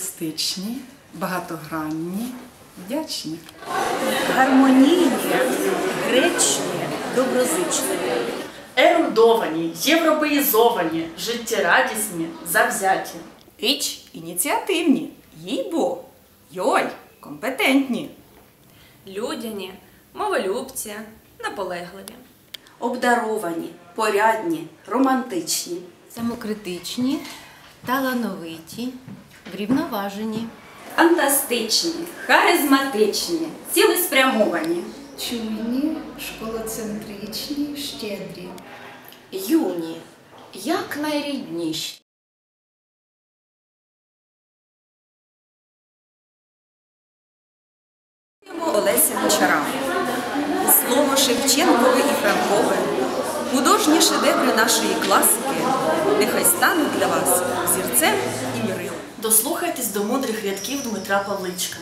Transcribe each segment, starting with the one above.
артистичні, багатогранні, вдячні. гармонійні, гречні, доброзичливі. Ерудовані, європеїзовані, життєрадісні, завзяті. Іч ініціативні, їй-бо, йой, компетентні. людяні, моволюбці, наполегливі. обдаровані, порядні, романтичні. самокритичні, талановиті, врівноважені. Фантастичні, харизматичні, цілеспрямовані, чуйні, школоцентричні, щедрі. Юні, як найрідніші. Олеся Гончара. Слово Шевченкове і Франкове, художні шедеври нашої класики, нехай стануть для вас зірцем і мирилом. Дослухайтесь до мудрих рядків Дмитра Павличка.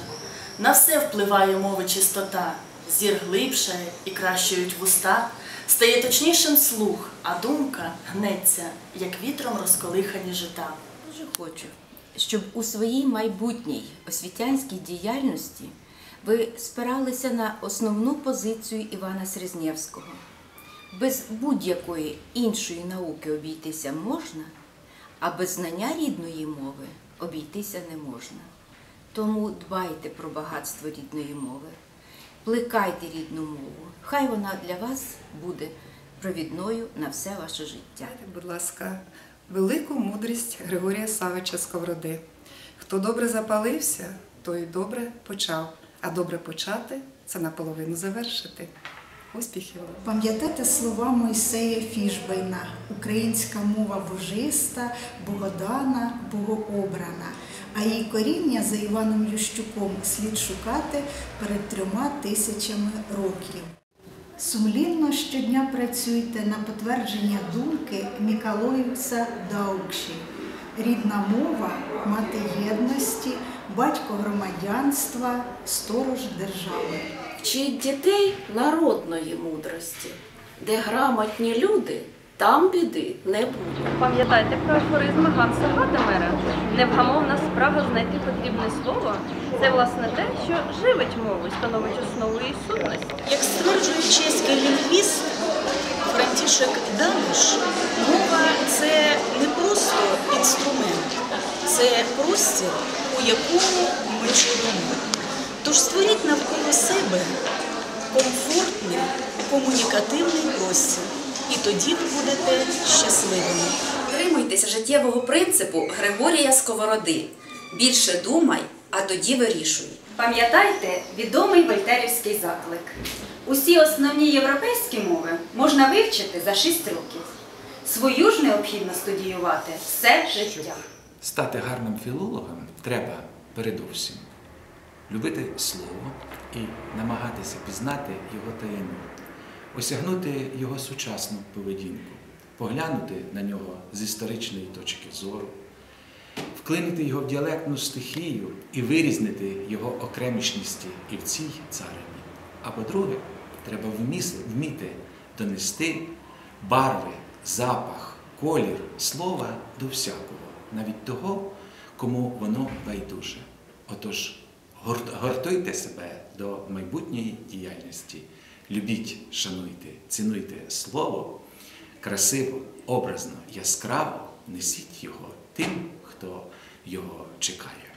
На все впливає мови чистота, зір глибшає і кращують вуста, стає точнішим слух, а думка гнеться, як вітром розколихані жита. Дуже хочу, щоб у своїй майбутній освітянській діяльності ви спиралися на основну позицію Івана Срізнєвського. Без будь-якої іншої науки обійтися можна, а без знання рідної мови обійтися не можна. Тому дбайте про багатство рідної мови, плекайте рідну мову. Хай вона для вас буде провідною на все ваше життя. Будь ласка, велику мудрість Григорія Савича Сковороди. Хто добре запалився, той добре почав, а добре почати це наполовину завершити. Успіхів! Пам'ятайте слова Мойсея Фішбейна Українська мова божиста, богодана, богообрана. А її коріння за Іваном Ющуком слід шукати перед трьома тисячами років. Сумлінно щодня працюйте на потвердження думки Мікалоївса Даукші. Рідна мова, мати єдності, батько громадянства, сторож держави. Вчить дітей народної мудрості. Де грамотні люди, там біди не буде. Пам'ятайте про афоризми Ганса Гадамера. Невгамовна справа знайти потрібне слово це власне те, що живить мову становить основу її сутності. Як стверджує чеський лінгвіст Франтішек Дануш, мова це не просто інструмент, це простір, у якому ми живемо. Тож створіть навколо себе комфортний, комунікативний простір, і тоді ви будете щасливими. Дотримуйтеся життєвого принципу Григорія Сковороди. Більше думай, а тоді вирішуй. Пам'ятайте відомий вольтерівський заклик. Усі основні європейські мови можна вивчити за 6 років. Свою ж необхідно студіювати все життя. Стати гарним філологом треба передовсім. Любити слово і намагатися пізнати його таїну, осягнути його сучасну поведінку, поглянути на нього з історичної точки зору, вклинити його в діалектну стихію і вирізнити його окремішності і в цій царині. А по-друге, треба вміти донести барви, запах, колір слова до всякого, навіть того, кому воно байдуже. Отож, гортуйте себе до майбутньої діяльності. Любіть, шануйте, цінуйте слово, красиво, образно, яскраво несіть його тим, хто його чекає.